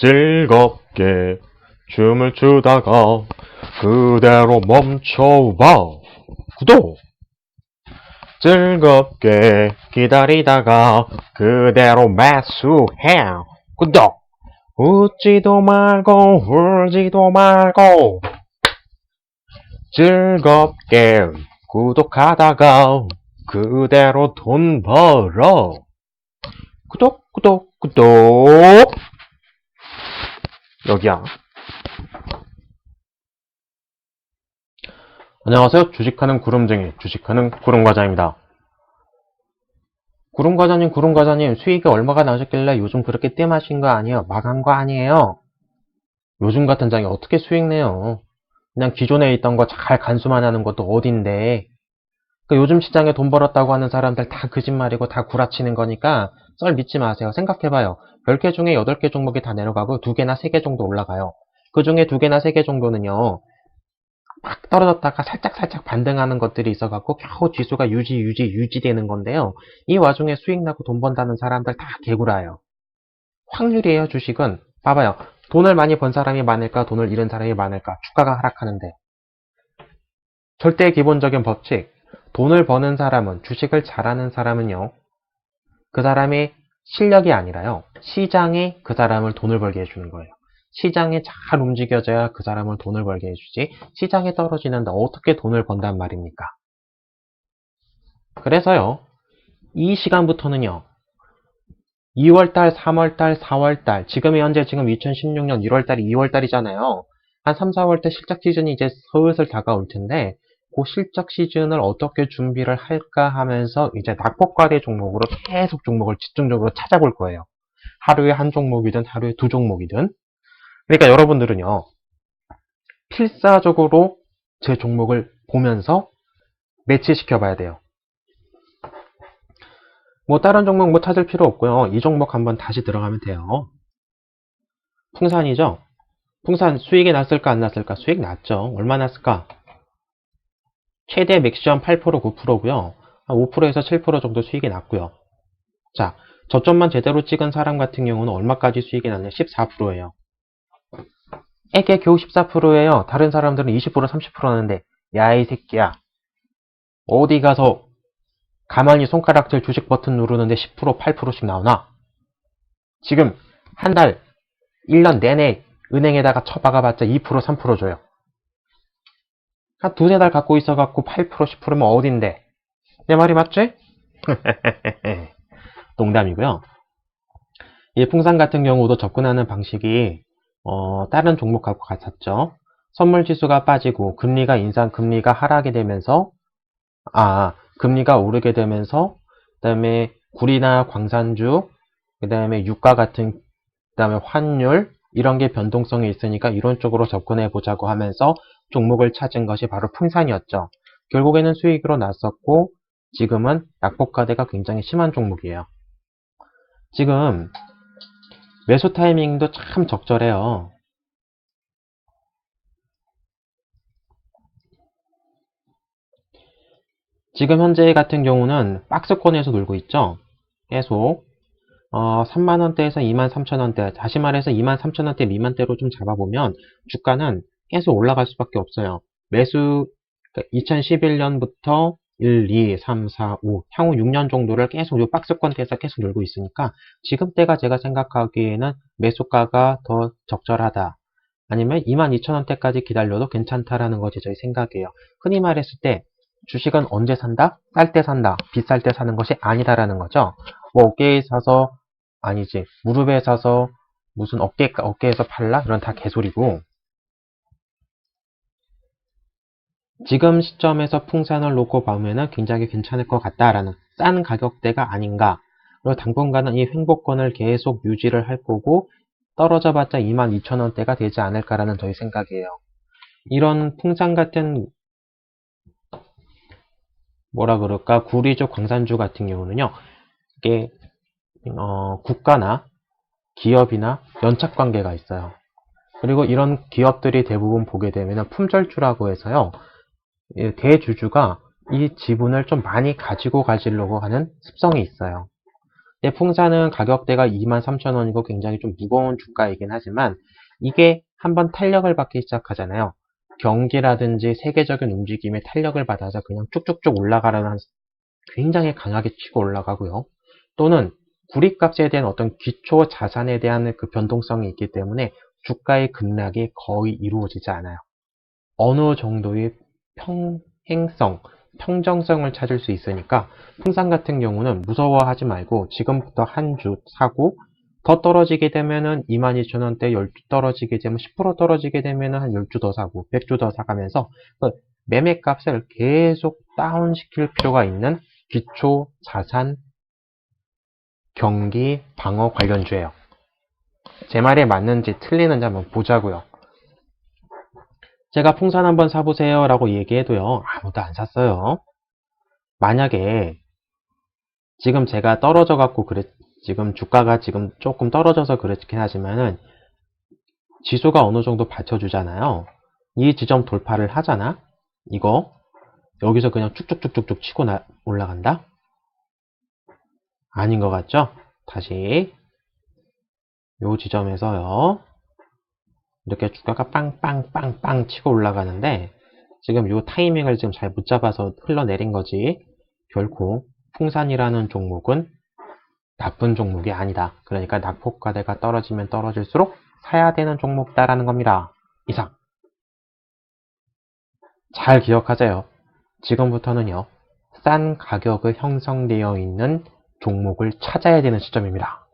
즐겁게 춤을 추다가 그대로 멈춰봐. 구독! 즐겁게 기다리다가 그대로 매수해. 구독! 웃지도 말고 울지도 말고 즐겁게 구독하다가 그대로 돈 벌어. 구독, 구독, 구독. 여기야. 안녕하세요. 주식하는 구름쟁이, 주식하는 구름과자입니다. 구름과자님, 구름과자님, 수익이 얼마가 나셨길래 요즘 그렇게 뜸하신 거 아니에요? 망한 거 아니에요? 요즘 같은 장에 어떻게 수익 내요? 그냥 기존에 있던 거 잘 간수만 하는 것도 어딘데. 그 요즘 시장에 돈 벌었다고 하는 사람들 다 거짓말이고 다 구라치는 거니까 썰 믿지 마세요. 생각해봐요. 10개 중에 8개 종목이 다 내려가고 2개나 3개 정도 올라가요. 그 중에 2개나 3개 정도는요. 막 떨어졌다가 살짝 살짝 반등하는 것들이 있어갖고 겨우 지수가 유지, 유지, 유지되는 건데요. 이 와중에 수익 나고 돈 번다는 사람들 다 개구라예요. 확률이에요, 주식은. 봐봐요. 돈을 많이 번 사람이 많을까, 돈을 잃은 사람이 많을까, 주가가 하락하는데. 절대 기본적인 법칙. 돈을 버는 사람은, 주식을 잘하는 사람은요, 그 사람의 실력이 아니라요, 시장에 그 사람을 돈을 벌게 해주는 거예요. 시장에 잘 움직여져야 그 사람을 돈을 벌게 해주지, 시장에 떨어지는데 어떻게 돈을 번단 말입니까? 그래서요, 이 시간부터는요, 2월달, 3월달, 4월달, 지금이 현재 지금 2016년 1월달이 2월달이잖아요. 한 3, 4월달 실적 시즌이 이제 슬슬 다가올 텐데, 그 실적 시즌을 어떻게 준비를 할까 하면서 이제 낙폭과대 종목으로 계속 종목을 집중적으로 찾아볼 거예요. 하루에 한 종목이든 하루에 두 종목이든. 그러니까 여러분들은요, 필사적으로 제 종목을 보면서 매치시켜 봐야 돼요. 뭐 다른 종목 뭐 찾을 필요 없고요. 이 종목 한번 다시 들어가면 돼요. 풍산이죠? 풍산 수익이 났을까 안 났을까? 수익 났죠. 얼마 났을까? 최대 맥시멈 8% 9%고요. 5%에서 7% 정도 수익이 났고요. 자, 저점만 제대로 찍은 사람 같은 경우는 얼마까지 수익이 났냐? 14%예요. 에게 겨우 14%예요. 다른 사람들은 20% 30% 하는데 야 이 새끼야. 어디 가서 가만히 손가락질 주식 버튼 누르는데 10% 8%씩 나오나? 지금 한 달, 1년 내내 은행에다가 쳐박아봤자 2% 3% 줘요. 한 두세 달 갖고 있어갖고 8% 10%면 어딘데? 내 말이 맞지? 농담이고요. 이 풍산 같은 경우도 접근하는 방식이 어, 다른 종목하고 같았죠. 선물 지수가 빠지고 금리가 인상, 금리가 하락이 되면서 아 금리가 오르게 되면서 그다음에 구리나 광산주, 그다음에 유가 같은 그다음에 환율 이런 게 변동성이 있으니까 이런 쪽으로 접근해 보자고 하면서 종목을 찾은 것이 바로 풍산이었죠. 결국에는 수익으로 났었고 지금은 약폭화대가 굉장히 심한 종목이에요. 지금 매수 타이밍도 참 적절해요. 지금 현재 같은 경우는 박스권에서 놀고 있죠. 계속 어, 3만원대에서 23,000원대, 다시 말해서 23,000원대 미만대로 좀 잡아보면 주가는 계속 올라갈 수밖에 없어요. 매수 2011년부터 1, 2, 3, 4, 5 향후 6년 정도를 계속 이 박스권대에서 계속 놀고 있으니까 지금 때가 제가 생각하기에는 매수가가 더 적절하다. 아니면 22,000원대까지 기다려도 괜찮다라는 것이 저희 생각이에요. 흔히 말했을 때 주식은 언제 산다? 쌀 때 산다. 비쌀 때 사는 것이 아니다라는 거죠. 뭐 어깨에 사서 아니지 무릎에 사서 무슨 어깨 어깨에서 팔라 이런 다 개소리고 지금 시점에서 풍산을 놓고 보면은 굉장히 괜찮을 것 같다라는 싼 가격대가 아닌가. 그리고 당분간은 이 횡보권을 계속 유지를 할 거고 떨어져 봤자 22,000원대가 되지 않을까라는 저희 생각이에요. 이런 풍산 같은 뭐라 그럴까 구리족 광산주 같은 경우는요. 이게 어, 국가나 기업이나 연착 관계가 있어요. 그리고 이런 기업들이 대부분 보게 되면 품절주라고 해서요. 대주주가 이 지분을 좀 많이 가지고 가지려고 하는 습성이 있어요. 근데 풍산은 가격대가 23,000원이고 굉장히 좀 무거운 주가이긴 하지만 이게 한번 탄력을 받기 시작하잖아요. 경기라든지 세계적인 움직임에 탄력을 받아서 그냥 쭉쭉쭉 올라가라는 굉장히 강하게 치고 올라가고요. 또는 구리값에 대한 어떤 기초 자산에 대한 그 변동성이 있기 때문에 주가의 급락이 거의 이루어지지 않아요. 어느 정도의 평행성, 평정성을 찾을 수 있으니까 풍산 같은 경우는 무서워하지 말고 지금부터 한 주 사고 더 떨어지게 되면은 22,000원대 10주 떨어지게 되면 10% 떨어지게 되면은 한 10주 더 사고 100주 더 사가면서 그 매매값을 계속 다운시킬 필요가 있는 기초 자산 경기 방어 관련주예요. 제 말이 맞는지 틀리는지 한번 보자고요. 제가 풍산 한번 사보세요 라고 얘기해도요 아무도 안 샀어요. 만약에 지금 제가 떨어져 갖고 그랬 지금 주가가 지금 조금 떨어져서 그렇긴 하지만은 지수가 어느 정도 받쳐주잖아요. 이 지점 돌파를 하잖아. 이거 여기서 그냥 쭉쭉쭉쭉쭉 치고 나- 올라간다? 아닌 것 같죠? 다시 요 지점에서요. 이렇게 주가가 빵빵빵빵 치고 올라가는데 지금 요 타이밍을 지금 잘 못 잡아서 흘러내린 거지. 결코 풍산이라는 종목은 나쁜 종목이 아니다. 그러니까 낙폭과대가 떨어지면 떨어질수록 사야 되는 종목다라는 겁니다. 이상. 잘 기억하세요. 지금부터는요, 싼 가격을 형성되어 있는 종목을 찾아야 되는 시점입니다.